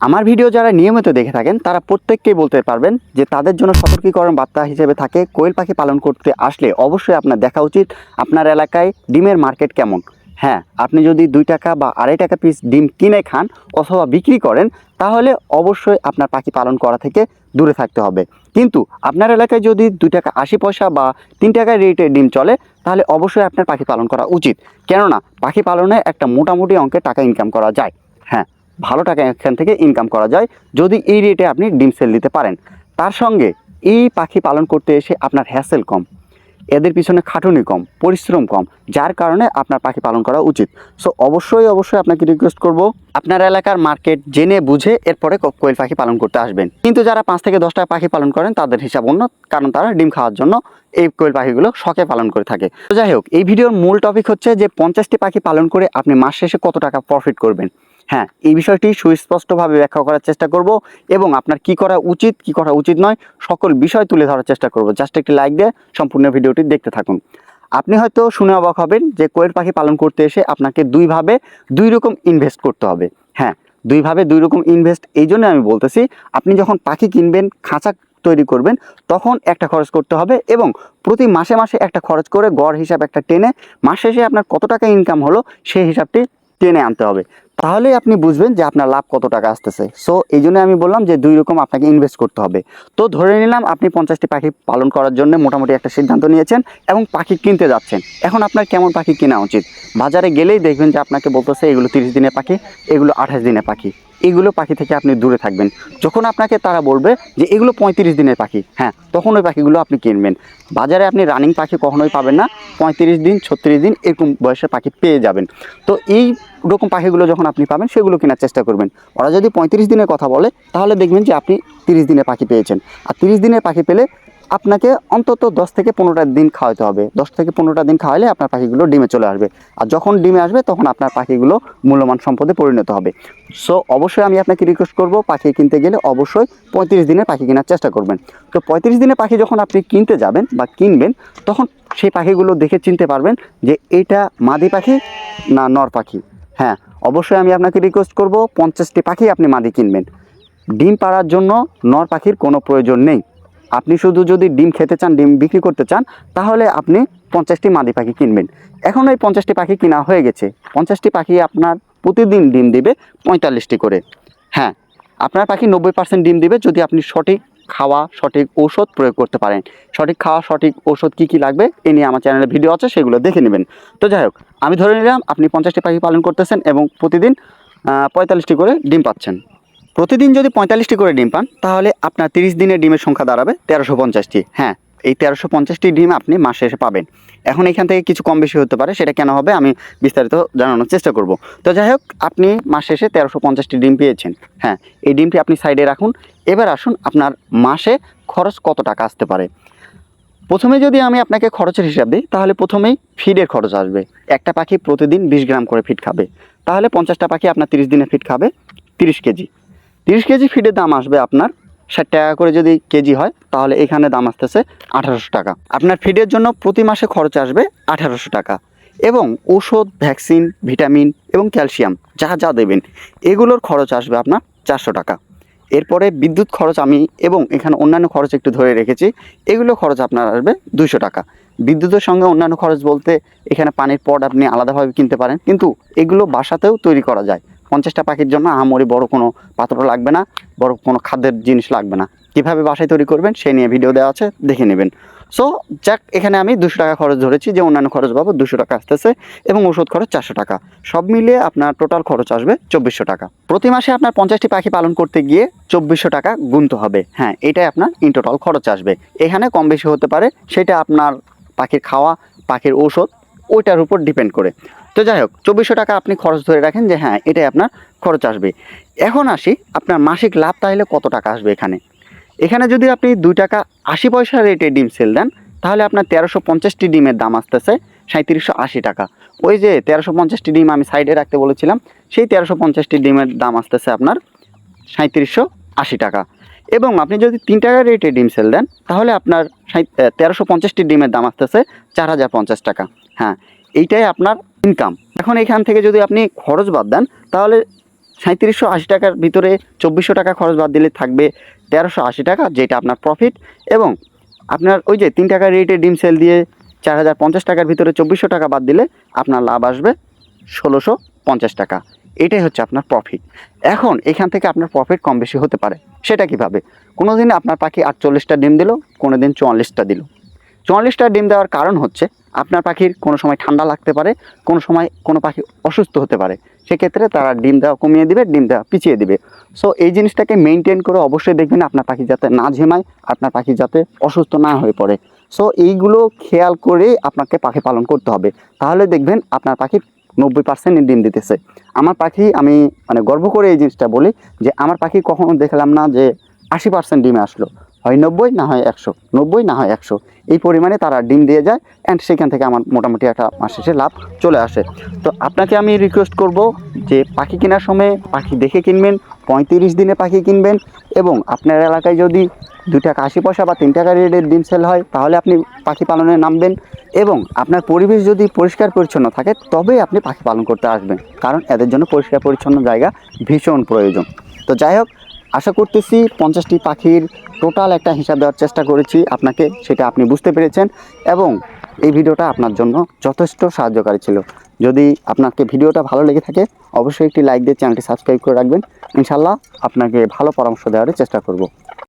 আমার ভিডিও যারা নিয়মিত দেখে থাকেন, তারা প্রত্যেককেই বলতে পারবেন যে তাদের জন্য সতর্কীকরণ বার্তা হিসেবে থাকে, কোয়েল পাখি পালন করতে আসলে অবশ্যই আপনার দেখা উচিত, আপনার এলাকায় ডিমের মার্কেট কেমন। হ্যাঁ আপনি যদি দুই টাকা বা আড়াই টাকা পিস ডিম কিনে খান অথবা বিক্রি করেন, তাহলে অবশ্যই আপনার পাখি পালন করা থেকে দূরে থাকতে হবে। কিন্তু আপনার এলাকায় যদি দুই টাকা আশি পয়সা বা তিন টাকার রেটে ডিম চলে, তাহলে অবশ্যই আপনার পাখি পালন করা উচিত। কেননা, পাখি পালনে একটা মোটামুটি অঙ্কের টাকা ইনকাম করা যায়। হ্যাঁ ভালো টাকা এখান থেকে ইনকাম করা যায় যদি এই রেটে আপনি ডিম সেল দিতে পারেন। তার সঙ্গে এই পাখি পালন করতে এসে আপনার হ্যাসেল কম, এদের পিছনে খাটুনি কম, পরিশ্রম কম, যার কারণে আপনার পাখি পালন করা উচিত। সো অবশ্যই অবশ্যই আপনাকে রিকোয়েস্ট করব, আপনার এলাকার মার্কেট জেনে বুঝে এরপরে কোয়েল পাখি পালন করতে আসবেন। কিন্তু যারা পাঁচ থেকে দশটা পাখি পালন করেন, তাদের হিসাব অন্য, কারণ তারা ডিম খাওয়ার জন্য এই কোয়েল পাখিগুলো শখে পালন করে থাকে। তো যাই হোক, এই ভিডিওর মূল টপিক হচ্ছে যে পঞ্চাশটি পাখি পালন করে আপনি মাস শেষে কত টাকা প্রফিট করবেন। হ্যাঁ এই বিষয়টি সুস্পষ্টভাবে ব্যাখ্যা করার চেষ্টা করব এবং আপনার কি করা উচিত, কি করা উচিত নয়, সকল বিষয় তুলে ধরার চেষ্টা করব। জাস্ট একটি লাইক দিয়ে সম্পূর্ণ ভিডিওটি দেখতে থাকুন। আপনি হয়তো শুনে অবাক হবেন যে কোয়েল পাখি পালন করতে এসে আপনাকে দুইভাবে দুই রকম ইনভেস্ট করতে হবে। হ্যাঁ দুইভাবে দুই রকম ইনভেস্ট এই জন্য আমি বলতেছি, আপনি যখন পাখি কিনবেন, খাঁচা তৈরি করবেন, তখন একটা খরচ করতে হবে এবং প্রতি মাসে মাসে একটা খরচ করে গড় হিসাব একটা টেনে, মাস শেষে আপনার কত টাকা ইনকাম হলো, সেই হিসাবটি টেনে আনতে হবে। তাহলেই আপনি বুঝবেন যে আপনার লাভ কত টাকা আসতেছে। সো এই জন্য আমি বললাম যে দুই রকম আপনাকে ইনভেস্ট করতে হবে। তো ধরে নিলাম আপনি পঞ্চাশটি পাখি পালন করার জন্য মোটামুটি একটা সিদ্ধান্ত নিয়েছেন এবং পাখি কিনতে যাচ্ছেন। এখন আপনার কেমন পাখি কেনা উচিত? বাজারে গেলেই দেখবেন যে আপনাকে বলতেছে এগুলো তিরিশ দিনের পাখি, এগুলো আঠাশ দিনের পাখি। এগুলো পাখি থেকে আপনি দূরে থাকবেন। যখন আপনাকে তারা বলবে যে এগুলো পঁয়ত্রিশ দিনের পাখি হ্যাঁ তখন ওই পাখিগুলো আপনি কিনবেন। বাজারে আপনি রানিং পাখি কখনোই পাবেন না, পঁয়ত্রিশ দিন, ছত্রিশ দিন এরকম বয়সের পাখি পেয়ে যাবেন। তো এই রকম পাখিগুলো যখন আপনি পাবেন, সেগুলো কেনার চেষ্টা করবেন। ওরা যদি পঁয়ত্রিশ দিনের কথা বলে, তাহলে দেখবেন যে আপনি তিরিশ দিনের পাখি পেয়েছেন। আর তিরিশ দিনের পাখি পেলে আপনাকে অন্তত দশ থেকে পনেরোটা দিন খাওয়াতে হবে। দশ থেকে পনেরোটা দিন খাওয়ালে আপনার পাখিগুলো ডিমে চলে আসবে। আর যখন ডিমে আসবে, তখন আপনার পাখিগুলো মূল্যবান সম্পদে পরিণত হবে। সো অবশ্যই আমি আপনাকে রিকোয়েস্ট করব, পাখি কিনতে গেলে অবশ্যই পঁয়ত্রিশ দিনের পাখি কেনার চেষ্টা করবেন। তো পঁয়ত্রিশ দিনের পাখি যখন আপনি কিনতে যাবেন বা কিনবেন, তখন সেই পাখিগুলো দেখে চিনতে পারবেন যে এটা মাদি পাখি না নর পাখি। হ্যাঁ অবশ্যই আমি আপনাকে রিকোয়েস্ট করব, পঞ্চাশটি পাখি আপনি মাদি কিনবেন। ডিম পাড়ার জন্য নর পাখির কোনো প্রয়োজন নেই। আপনি শুধু যদি ডিম খেতে চান, ডিম বিক্রি করতে চান, তাহলে আপনি পঞ্চাশটি মাদি পাখি কিনবেন। এখন এই পঞ্চাশটি পাখি কিনা হয়ে গেছে। পঞ্চাশটি পাখি আপনার প্রতিদিন ডিম দিবে পঁয়তাল্লিশটি করে। হ্যাঁ আপনার পাখি নব্বই পার্সেন্ট ডিম দিবে যদি আপনি সঠিক খাওয়া সঠিক ঔষধ প্রয়োগ করতে পারেন। সঠিক খাওয়া, সঠিক ঔষধ কী কী লাগবে, এ নিয়ে আমার চ্যানেলে ভিডিও আছে, সেগুলো দেখে নেবেন। তো যাই হোক, আমি ধরে নিলাম আপনি পঞ্চাশটি পাখি পালন করতেছেন এবং প্রতিদিন পঁয়তাল্লিশটি করে ডিম পাচ্ছেন। প্রতিদিন যদি পঁয়তাল্লিশটি করে ডিম পান, তাহলে আপনার তিরিশ দিনের ডিমের সংখ্যা দাঁড়াবে তেরোশো পঞ্চাশটি। হ্যাঁ এই তেরোশো পঞ্চাশটি ডিম আপনি মাসে এসে পাবেন। এখন এখান থেকে কিছু কম বেশি হতে পারে, সেটা কেন হবে আমি বিস্তারিত জানানোর চেষ্টা করব। তো যাই হোক, আপনি মাস শেষে তেরোশো পঞ্চাশটি ডিম পেয়েছেন। হ্যাঁ এই ডিমটি আপনি সাইডে রাখুন। এবার আসুন আপনার মাসে খরচ কত টাকা আসতে পারে। প্রথমে যদি আমি আপনাকে খরচের হিসাব দিই, তাহলে প্রথমেই ফিডের খরচ আসবে। একটা পাখি প্রতিদিন বিশ গ্রাম করে ফিড খাবে। তাহলে পঞ্চাশটা পাখি আপনার তিরিশ দিনে ফিড খাবে তিরিশ কেজি। তিরিশ কেজি ফিডের দাম আসবে আপনার ষাট টাকা করে যদি কেজি হয়, তাহলে এখানে দাম আসতেছে আঠারোশো টাকা। আপনার ফিডের জন্য প্রতি মাসে খরচ আসবে আঠারোশো টাকা। এবং ওষুধ ভ্যাকসিন ভিটামিন এবং ক্যালসিয়াম যা যা দেবেন, এগুলোর খরচ আসবে আপনার চারশো টাকা। এরপরে বিদ্যুৎ খরচ আমি এবং এখানে অন্যান্য খরচ একটু ধরে রেখেছি, এগুলো খরচ আপনার আসবে দুশো টাকা। বিদ্যুতের সঙ্গে অন্যান্য খরচ বলতে, এখানে পানির পট আপনি আলাদাভাবে কিনতে পারেন, কিন্তু এগুলো বাসাতেও তৈরি করা যায়। পঞ্চাশটা পাখির জন্য আহামরি বড় কোনো পাত্র লাগবে না, বড় কোনো খাদ্যের জিনিস লাগবে না। কীভাবে বাসায় তৈরি করবেন সেই নিয়ে ভিডিও দেওয়া আছে, দেখে নেবেন। সো যাক, এখানে আমি দুশো টাকা খরচ ধরেছি, যে অন্যান্য খরচ পাবো দুশো টাকা আসতেছে এবং ওষুধ খরচ চারশো টাকা। সব মিলিয়ে আপনার টোটাল খরচ আসবে চব্বিশশো টাকা। প্রতি মাসে আপনার পঞ্চাশটি পাখি পালন করতে গিয়ে চব্বিশশো টাকা গুনতে হবে। হ্যাঁ এটাই আপনার ইন টোটাল খরচ আসবে। এখানে কম বেশি হতে পারে, সেটা আপনার পাখির খাওয়া, পাখির ঔষধ ওইটার উপর ডিপেন্ড করে। তো যাই হোক, চব্বিশশো টাকা আপনি খরচ ধরে রাখেন যে হ্যাঁ এটাই আপনার খরচ আসবে। এখন আসি, আপনার মাসিক লাভ তাহলে কত টাকা আসবে এখানে? এখানে যদি আপনি দুই টাকা আশি পয়সা রেটে ডিম সেল দেন, তাহলে আপনার তেরোশো পঞ্চাশটি ডিমের দাম আসতেছে সাঁত্রিশশো আশি টাকা। ওই যে তেরোশো পঞ্চাশটি ডিম আমি সাইডে রাখতে বলেছিলাম, সেই তেরোশো পঞ্চাশটি ডিমের দাম আসতেছে আপনার সাঁত্রিশশো আশি টাকা। এবং আপনি যদি তিন টাকা রেটে ডিম সেল দেন, তাহলে আপনার তেরোশো পঞ্চাশটি ডিমের দাম আসতেছে চার হাজার পঞ্চাশ টাকা। হ্যাঁ এইটাই আপনার ইনকাম এখন এখান থেকে যদি আপনি খরচ বাদ দেন, তাহলে সাঁত্রিশশো আশি টাকার ভিতরে চব্বিশশো টাকা খরচ বাদ দিলে থাকবে তেরোশো আশি টাকা, যেটা আপনার প্রফিট এবং আপনার ওই যে তিন টাকা রেটে ডিম সেল দিয়ে চার হাজার পঞ্চাশ টাকার ভিতরে চব্বিশশো টাকা বাদ দিলে আপনার লাভ আসবে ষোলোশো পঞ্চাশ টাকা। এটাই হচ্ছে আপনার প্রফিট এখন এখান থেকে আপনার প্রফিট কম বেশি হতে পারে। সেটা কীভাবে? কোনো দিন আপনার পাখি আটচল্লিশটা ডিম দিল কোনো দিন চুয়াল্লিশটা দিল। চুয়াল্লিশটা ডিম দেওয়ার কারণ হচ্ছে আপনার পাখির কোনো সময় ঠান্ডা লাগতে পারে, কোনো সময় কোনো পাখি অসুস্থ হতে পারে। সেক্ষেত্রে তারা ডিম দেওয়া কমিয়ে দিবে, ডিম দেওয়া পিছিয়ে দিবে। সো এই জিনিসটাকে মেনটেন করে অবশ্যই দেখবেন আপনার পাখি যাতে না ঝিমায়, আপনার পাখি যাতে অসুস্থ না হয়ে পড়ে। সো এইগুলো খেয়াল করে আপনাকে পাখি পালন করতে হবে। তাহলে দেখবেন আপনার পাখি নব্বই পার্সেন্ট ডিম দিতেছে। আমার পাখি, আমি মানে গর্ব করে এই জিনিসটা বলি যে আমার পাখি কখনো দেখলাম না যে আশি পার্সেন্ট ডিমে আসলো। হয় নব্বই না হয় একশো? নব্বই না হয় একশো? এই পরিমাণে তারা ডিম দিয়ে যায় অ্যান্ড সেখান থেকে আমার মোটামুটি একটা মাস শেষে লাভ চলে আসে। তো আপনাকে আমি রিকোয়েস্ট করব যে পাখি কেনার সময় পাখি দেখে কিনবেন, পঁয়ত্রিশ দিনে পাখি কিনবেন এবং আপনার এলাকায় যদি দু টাকা আশি পয়সা বা তিন টাকা রেটের ডিম সেল হয়, তাহলে আপনি পাখি পালনে নামবেন এবং আপনার পরিবেশ যদি পরিষ্কার পরিচ্ছন্ন থাকে তবে আপনি পাখি পালন করতে আসবেন। কারণ এদের জন্য পরিষ্কার পরিচ্ছন্ন জায়গা ভীষণ প্রয়োজন। তো যাই হোক আশা করতেছি পঞ্চাশটি পাখির টোটাল একটা হিসাব দেওয়ার চেষ্টা করেছি আপনাকে, সেটা আপনি বুঝতে পেরেছেন এবং এই ভিডিওটা আপনার জন্য যথেষ্ট সাহায্যকারী ছিল। যদি আপনাকে ভিডিওটা ভালো লেগে থাকে, অবশ্যই একটি লাইক দিয়ে চ্যানেলটি সাবস্ক্রাইব করে রাখবেন। ইনশাল্লাহ আপনাকে ভালো পরামর্শ দেওয়ার চেষ্টা করব।